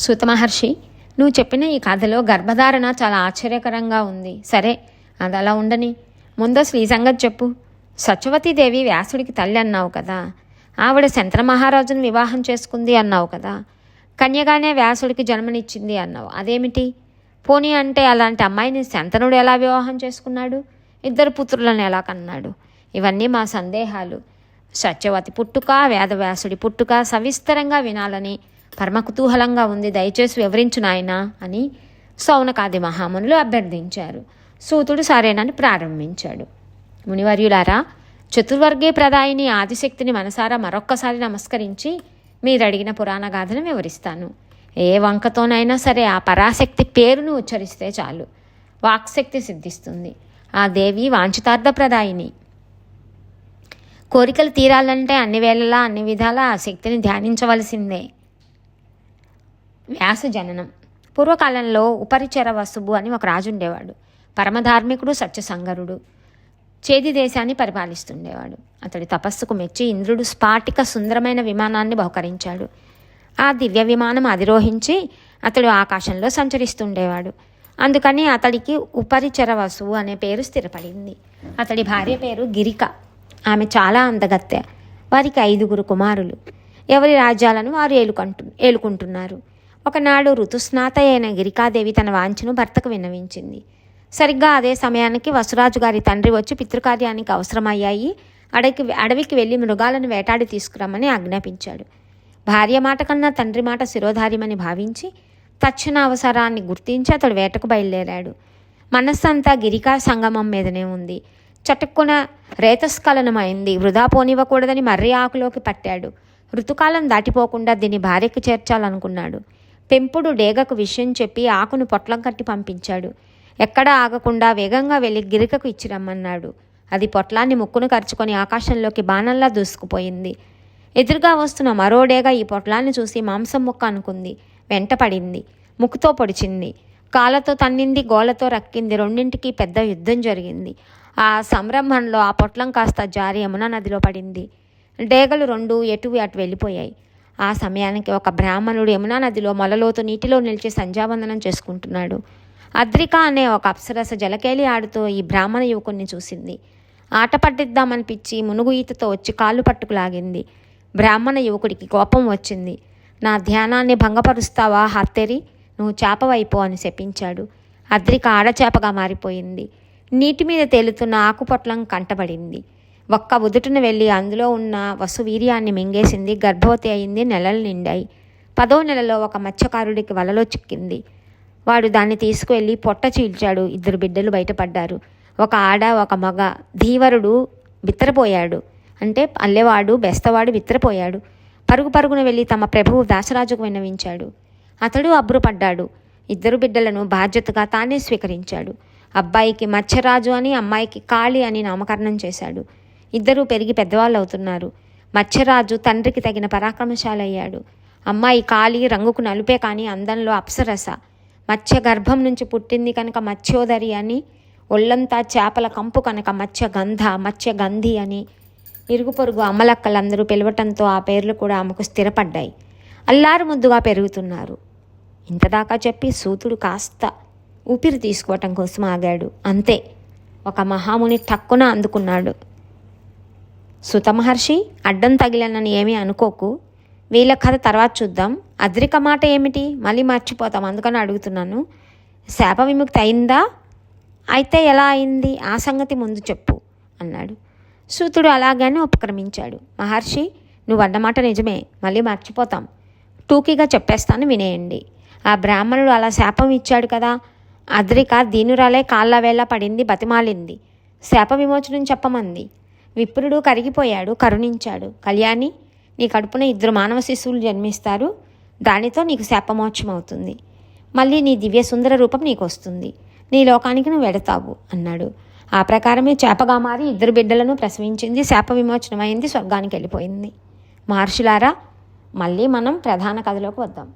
సూత మహర్షి నువ్వు చెప్పిన ఈ కథలో గర్భధారణ చాలా ఆశ్చర్యకరంగా ఉంది. సరే అది అలా ఉండని. ముందు శ్రీ సంగతి చెప్పు. సత్యవతీదేవి వ్యాసుడికి తల్లి అన్నావు కదా. ఆవిడ శంతన మహారాజును వివాహం చేసుకుంది అన్నావు కదా. కన్యగానే వ్యాసుడికి జన్మనిచ్చింది అన్నావు. అదేమిటి? పోనీ అంటే అలాంటి అమ్మాయిని శంతనుడు ఎలా వివాహం చేసుకున్నాడు? ఇద్దరు పుత్రులను ఎలా కన్నాడు? ఇవన్నీ మా సందేహాలు. సత్యవతి పుట్టుక వేదవ్యాసుడి పుట్టుక సవిస్తరంగా వినాలని పరమ కుతూహలంగా ఉంది దయచేసి వివరించు నాయనా అని సౌనకాది మహామునులు అభ్యర్థించారు. సూతుడు సరేనని ప్రారంభించాడు. మునివర్యులారా చతుర్వర్గే ప్రదాయిని ఆదిశక్తిని మనసారా మరొక్కసారి నమస్కరించి మీరు అడిగిన పురాణ గాథను వివరిస్తాను. ఏ వంకతోనైనా సరే ఆ పరాశక్తి పేరును ఉచ్చరిస్తే చాలు. వాక్శక్తి సిద్ధిస్తుంది. ఆ దేవి వాంఛితార్థ ప్రదాయిని. కోరికలు తీరాలంటే అన్ని వేళలా అన్ని విధాలా ఆ శక్తిని ధ్యానించవలసిందే. వ్యాస జననం. పూర్వకాలంలో ఉపరిచర వసుబు అని ఒక రాజు ఉండేవాడు. పరమధార్మికుడు సత్యసంగరుడు. చేది దేశాన్ని పరిపాలిస్తుండేవాడు. అతడి తపస్సుకు మెచ్చి ఇంద్రుడు స్ఫాటిక సుందరమైన విమానాన్ని బహుకరించాడు. ఆ దివ్య విమానం అధిరోహించి అతడు ఆకాశంలో సంచరిస్తుండేవాడు. అందుకని అతడికి ఉపరిచర వసువు అనే పేరు స్థిరపడింది. అతడి భార్య పేరు గిరిక. ఆమె చాలా అందగత్తె. వారికి ఐదుగురు కుమారులు. ఎవరి రాజ్యాలను వారు ఏలుకంటు ఏలుకుంటున్నారు? ఒకనాడు ఋతుస్నాత అయిన గిరికాదేవి తన వాంఛను భర్తకు విన్నవించింది. సరిగ్గా అదే సమయానికి వసురాజు గారి తండ్రి వచ్చి పితృకార్యానికి అవసరమయ్యాయి. అడవికి అడవికి వెళ్ళి మృగాలను వేటాడి తీసుకురమ్మని ఆజ్ఞాపించాడు. భార్య మాట కన్నా తండ్రి మాట శిరోధార్యమని భావించి తక్షణ అవసరాన్ని గుర్తించి అతడు వేటకు బయలుదేరాడు. మనస్సంతా గిరికా సంగమం మీదనే ఉంది. చటుక్కున రేతస్ఖలనమైంది. వృధా పోనివ్వకూడదని మర్రి ఆకులోకి పట్టాడు. ఋతుకాలం దాటిపోకుండా దీన్ని భార్యకు చేర్చాలనుకున్నాడు. పెంపుడు డేగకు విషయం చెప్పి ఆకును పొట్లం కట్టి పంపించాడు. ఎక్కడా ఆగకుండా వేగంగా వెళ్ళి గిరికకు ఇచ్చి రమ్మన్నాడు. అది పొట్లాన్ని ముక్కును కరుచుకొని ఆకాశంలోకి బాణంలా దూసుకుపోయింది. ఎదురుగా వస్తున్న మరో డేగ ఈ పొట్లాన్ని చూసి మాంసం ముక్క అనుకుంది. వెంట పడింది. ముక్కుతో పొడిచింది. కాళ్ళతో తన్నింది గోలతో రక్కింది రెండింటికి పెద్ద యుద్ధం జరిగింది. ఆ సంరంభంలో ఆ పొట్లం కాస్త జారి యమునా నదిలో పడింది. డేగలు రెండు ఎటువి అటు వెళ్ళిపోయాయి. ఆ సమయానికి ఒక బ్రాహ్మణుడు యమునా నదిలో మొలలోతు నీటిలో నిలిచి సంధ్యావందనం చేసుకుంటున్నాడు. అద్రిక అనే ఒక అప్సరస జలకేలి ఆడుతూ ఈ బ్రాహ్మణ యువకుణ్ణి చూసింది. ఆట పట్టిద్దామనిపించి మునుగు ఈతతో వచ్చి కాళ్ళు పట్టుకు లాగింది. బ్రాహ్మణ యువకుడికి కోపం వచ్చింది. నా ధ్యానాన్ని భంగపరుస్తావా హత్తెరి నువ్వు చేపవైపో అని శపించాడు. అద్రిక ఆడచేపగా మారిపోయింది. నీటి మీద తేలుతున్న ఆకుపొట్లం కంటబడింది. ఒక్క ఉదుటున వెళ్ళి అందులో ఉన్న వసువీర్యాన్ని మింగేసింది గర్భవతి అయింది నెలలు నిండాయి. పదో నెలలో ఒక మత్స్యకారుడికి వలలో చిక్కింది. వాడు దాన్ని తీసుకువెళ్ళి పొట్ట చీల్చాడు ఇద్దరు బిడ్డలు బయటపడ్డారు. ఒక ఆడ ఒక మగ. ధీవరుడు బిత్తరపోయాడు. అంటే అల్లెవాడు బెస్తవాడు బిత్తరపోయాడు. పరుగు పరుగున వెళ్ళి తమ ప్రభువు దాసరాజుకు విన్నవించాడు. అతడు అబ్బురపడ్డాడు. ఇద్దరు బిడ్డలను బాధ్యతగా తానే స్వీకరించాడు. అబ్బాయికి మత్స్యరాజు అని అమ్మాయికి కాళి అని నామకరణం చేశాడు. ఇద్దరూ పెరిగి పెద్దవాళ్ళు అవుతున్నారు మత్స్యరాజు తండ్రికి తగిన పరాక్రమశాలయ్యాడు. అమ్మాయి కాలి రంగుకు నలుపే కానీ అందంలో అప్సరస. మత్స్య గర్భం నుంచి పుట్టింది కనుక మత్స్యోదరి అని ఒళ్ళంతా చేపల కంపు కనుక మత్స్య గంధ మత్స్య గంధి అని ఇరుగు పొరుగు అమ్మలక్కలందరూ పిలవటంతో ఆ పేర్లు కూడా ఆమెకు స్థిరపడ్డాయి. అల్లారు ముద్దుగా పెరుగుతున్నారు. ఇంతదాకా చెప్పి సూతుడు కాస్త ఊపిరి తీసుకోవటం కోసం ఆగాడు. అంతే. ఒక మహాముని టక్కున అందుకున్నాడు. సుత మహర్షి అడ్డం తగిలనని ఏమీ అనుకోకు. వీళ్ళ కథ తర్వాత చూద్దాం. అద్రిక మాట ఏమిటి? మళ్ళీ మర్చిపోతాం అందుకని అడుగుతున్నాను. శాప విముక్తి అయిందా? అయితే ఎలా అయింది? ఆ సంగతి ముందు చెప్పు అన్నాడు. సూతుడు అలాగానే ఉపక్రమించాడు. మహర్షి నువ్వు అన్నమాట నిజమే మళ్ళీ మర్చిపోతాం. టూకీగా చెప్పేస్తాను వినేయండి. ఆ బ్రాహ్మణుడు అలా శాపం ఇచ్చాడు కదా. అద్రిక దీనురాలే కాళ్ళ వేళ పడింది బతిమాలింది. శాప విమోచనం చెప్పమంది. విప్రుడు కరిగిపోయాడు కరుణించాడు. కళ్యాణి నీ కడుపున ఇద్దరు మానవ శిశువులు జన్మిస్తారు. దానితో నీకు శాపమోక్షం అవుతుంది మళ్ళీ నీ దివ్య సుందర రూపం నీకు వస్తుంది నీ లోకానికి నువ్వు వెడతావు అన్నాడు. ఆ ప్రకారమే చేపగా మారి ఇద్దరు బిడ్డలను ప్రసవించింది శాప విమోచనమైంది స్వర్గానికి వెళ్ళిపోయింది. మహర్షులారా మళ్ళీ మనం ప్రధాన కథలోకి వద్దాం.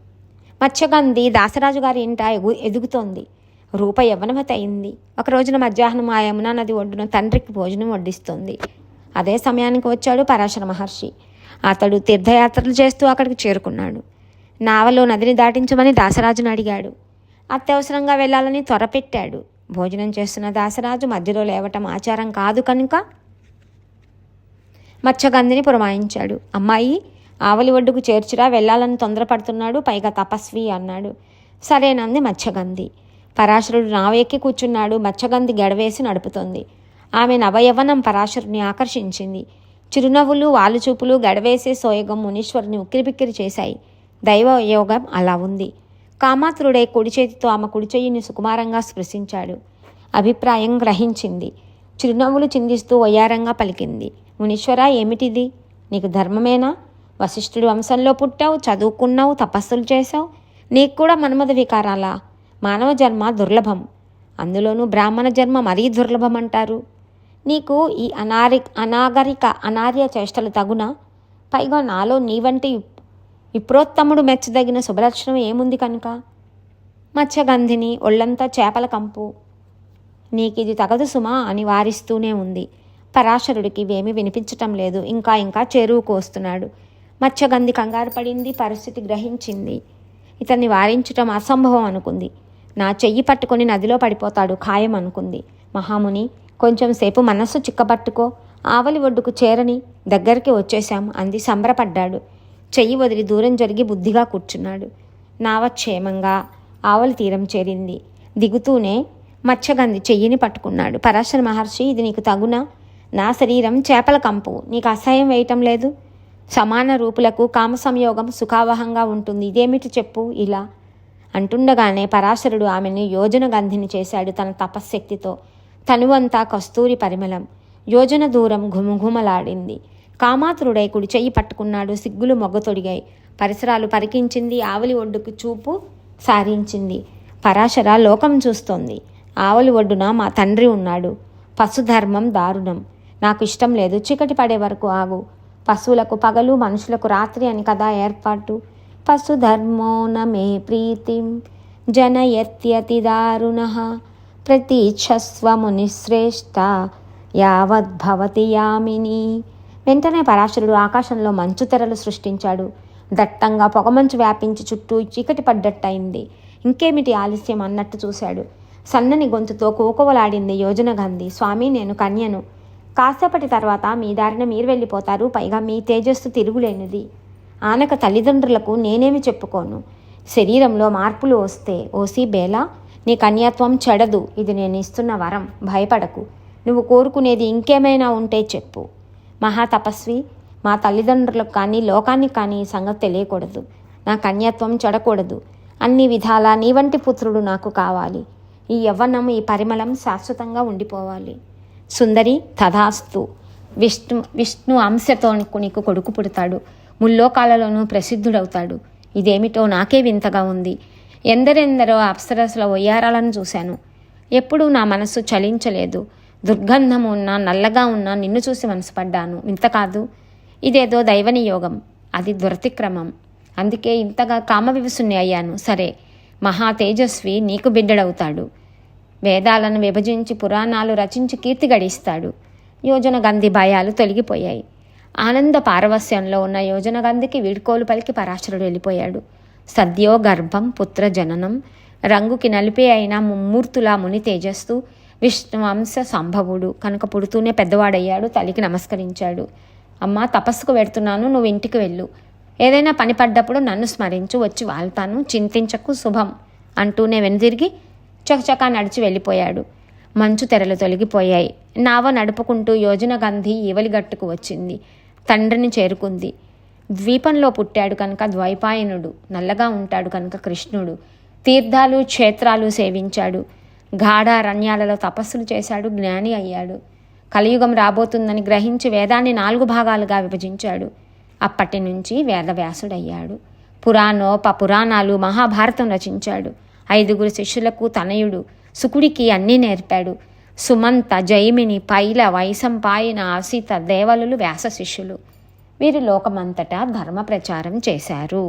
మత్స్యగంధి దాసరాజు గారి ఇంట ఎగు ఎదుగుతోంది. రూప యవ్వనవతి అయింది. ఒక రోజున మధ్యాహ్నం ఆ యమునా నది ఒడ్డున తండ్రికి భోజనం వడ్డిస్తోంది. అదే సమయానికి వచ్చాడు పరాశర మహర్షి. అతడు తీర్థయాత్రలు చేస్తూ అక్కడికి చేరుకున్నాడు. నావలో నదిని దాటించమని దాసరాజును అడిగాడు. అత్యవసరంగా వెళ్ళాలని త్వరపెట్టాడు. భోజనం చేస్తున్న దాసరాజు మధ్యలో లేవటం ఆచారం కాదు కనుక మత్స్యగంధిని పురమాయించాడు. అమ్మాయి ఆవలి ఒడ్డుకు చేర్చురా వెళ్ళాలని తొందరపడుతున్నాడు పైగా తపస్వి అన్నాడు. సరేనంది మత్స్యగంధి. పరాశరుడు నావెక్కి కూర్చున్నాడు. మత్స్యగంధి గడవేసి నడుపుతోంది. ఆమె నవయవనం పరాశరుని ఆకర్షించింది. చిరునవ్వులు వాలుచూపులు గడవేసే సోయగం మునీశ్వరుని ఉక్కిరిబిక్కిరి చేశాయి. దైవ యోగం అలా ఉంది. కామాతురుడే కుడి చేతితో ఆమె కుడి చెయ్యిని సుకుమారంగా స్పృశించాడు. అభిప్రాయం గ్రహించింది. చిరునవ్వులు చిందిస్తూ వయ్యారంగా పలికింది. మునీశ్వర ఏమిటిది? నీకు ధర్మమేనా? వశిష్ఠుడి వంశంలో పుట్టావు చదువుకున్నావు తపస్సులు చేశావు. నీకు కూడా మన్మద వికారాలా? మానవ జన్మ దుర్లభం. అందులోనూ బ్రాహ్మణ జన్మ మరీ దుర్లభం అంటారు. నీకు ఈ అనారి అనాగరిక అనార్య చేష్టలు తగునా? పైగా నాలో నీ వంటి విప్రోత్తముడు మెచ్చదగిన శుభలక్షణం ఏముంది కనుక? మత్స్యగంధిని ఒళ్ళంతా చేపల కంపు. నీకిది తగదు సుమా అని వారిస్తూనే ఉంది. పరాశరుడికి ఇవేమీ వినిపించటం లేదు. ఇంకా ఇంకా చేరువుకు వస్తున్నాడు. మత్స్యగంధి కంగారు పడింది పరిస్థితి గ్రహించింది. ఇతన్ని వారించటం అసంభవం అనుకుంది. నా చెయ్యి పట్టుకొని నదిలో పడిపోతాడు ఖాయం అనుకుంది. మహాముని కొంచెం సేపు మనస్సు చిక్కబట్టుకో ఆవలి ఒడ్డుకు చేరని దగ్గరికి వచ్చేశాం అంది సంబరపడ్డాడు. చెయ్యి వదిలి దూరం జరిగి బుద్ధిగా కూర్చున్నాడు. నావ క్షేమంగా ఆవలి తీరం చేరింది. దిగుతూనే మత్స్యగంధి చెయ్యిని పట్టుకున్నాడు. పరాశర మహర్షి ఇది నీకు తగునా? నా శరీరం చేపల కంపు. నీకు అసహ్యం వేయటం లేదు? సమాన రూపులకు కామ సంయోగం సుఖావహంగా ఉంటుంది. ఇదేమిటి చెప్పు ఇలా అంటుండగానే పరాశరుడు ఆమెను యోజన గంధిని చేశాడు తన తపశ్శక్తితో. తనువంతా కస్తూరి పరిమళం. యోజన దూరం ఘుమఘుమలాడింది. కామాతురుడై కుడి చెయ్యి పట్టుకున్నాడు. సిగ్గులు మొగ్గతొడిగాయి పరిసరాలు పరికించింది. ఆవలి ఒడ్డుకు చూపు సారించింది. పరాశర లోకం చూస్తోంది. ఆవలి ఒడ్డున మా తండ్రి ఉన్నాడు. పశుధర్మం దారుణం. నాకు ఇష్టం లేదు. చీకటి పడే వరకు ఆగు. పశువులకు పగలు మనుషులకు రాత్రి అని కదా ఏర్పాటు. పశుధర్మో మే ప్రీతిం జనయత్యతి దారుణ. ప్రతీక్షస్వ మునిశ్రేష్ట యావద్భవతి యామిని. వెంటనే పరాశరుడు ఆకాశంలో మంచు తెరలు సృష్టించాడు. దట్టంగా పొగమంచు వ్యాపించి చుట్టూ చీకటి పడ్డట్టయింది. ఇంకేమిటి ఆలస్యం అన్నట్టు చూశాడు. సన్నని గొంతుతో కోకోవలాడింది యోజన గంధి స్వామి నేను కన్యను. కాసేపటి తర్వాత మీ దారిన మీరు వెళ్ళిపోతారు. పైగా మీ తేజస్సు తిరుగులేనిది. ఆనక తల్లిదండ్రులకు నేనేమి చెప్పుకోను? శరీరంలో మార్పులు వస్తే ఓసి బేలా? నీ కన్యాత్వం చెడదు. ఇది నేను ఇస్తున్న వరం. భయపడకు. నువ్వు కోరుకునేది ఇంకేమైనా ఉంటే చెప్పు. మహాతపస్వి మా తల్లిదండ్రులకు కానీ లోకానికి కానీ ఈ సంగతి తెలియకూడదు. నా కన్యాత్వం చెడకూడదు. అన్ని విధాలా నీ వంటి పుత్రుడు నాకు కావాలి. ఈ యవ్వనం ఈ పరిమళం శాశ్వతంగా ఉండిపోవాలి. సుందరి తథాస్తు. విష్ణు విష్ణు అంశతో నీకు కొడుకు పుడతాడు. ముల్లోకాలలోనూ ప్రసిద్ధుడవుతాడు. ఇదేమిటో నాకే వింతగా ఉంది. ఎందరెందరో అప్సరసుల ఒయ్యారాలను చూశాను. ఎప్పుడూ నా మనస్సు చలించలేదు. దుర్గంధం ఉన్నా నల్లగా ఉన్నా నిన్ను చూసి మనసుపడ్డాను. ఇంత కాదు. ఇదేదో దైవనియోగం. అది దురతిక్రమం. అందుకే ఇంతగా కామవివసుని అయ్యాను. సరే మహా తేజస్వి నీకు బిడ్డడవుతాడు. వేదాలను విభజించి పురాణాలు రచించి కీర్తి గడిస్తాడు యోజన గంధి భయాలు తొలగిపోయాయి. ఆనంద పారవస్యంలో ఉన్న యోజన గంధికి వీడ్కోలు పలికి పరాశరుడు వెళ్ళిపోయాడు. సద్యో గర్భం పుత్ర జననం. రంగుకి నలిపే అయిన ముమ్మూర్తులా ముని తేజస్సు. విష్ణువంశ సంభవుడు. కనుక పుడుతూనే పెద్దవాడయ్యాడు తల్లికి నమస్కరించాడు. అమ్మ తపస్సుకు వెడుతున్నాను నువ్వు ఇంటికి వెళ్ళు. ఏదైనా పని పడ్డప్పుడు నన్ను స్మరించు వచ్చి వాళ్తాను చింతించకు శుభం అంటూనే వెనుదిరిగి చకచకా నడిచి వెళ్ళిపోయాడు. మంచు తెరలు తొలగిపోయాయి. నావ నడుపుకుంటూ యోజన గంధి ఈవలిగట్టుకు వచ్చింది. తండ్రిని చేరుకుంది. ద్వీపంలో పుట్టాడు కనుక ద్వైపాయనుడు నల్లగా ఉంటాడు కనుక కృష్ణుడు. తీర్థాలు క్షేత్రాలు సేవించాడు. గాఢారణ్యాలలో తపస్సులు చేశాడు జ్ఞాని అయ్యాడు. కలియుగం రాబోతుందని గ్రహించి వేదాన్ని నాలుగు భాగాలుగా విభజించాడు. అప్పటి నుంచి వేదవ్యాసుడయ్యాడు. పురాణోప పురాణాలు మహాభారతం రచించాడు. ఐదుగురు శిష్యులకు తనయుడు సుకుడికి అన్నీ నేర్పాడు. సుమంత జైమిని పైల వైసంపాయన ఆసిత దేవలులు వ్యాస శిష్యులు. వీరు లోకమంతటా ధర్మ ప్రచారం చేశారు.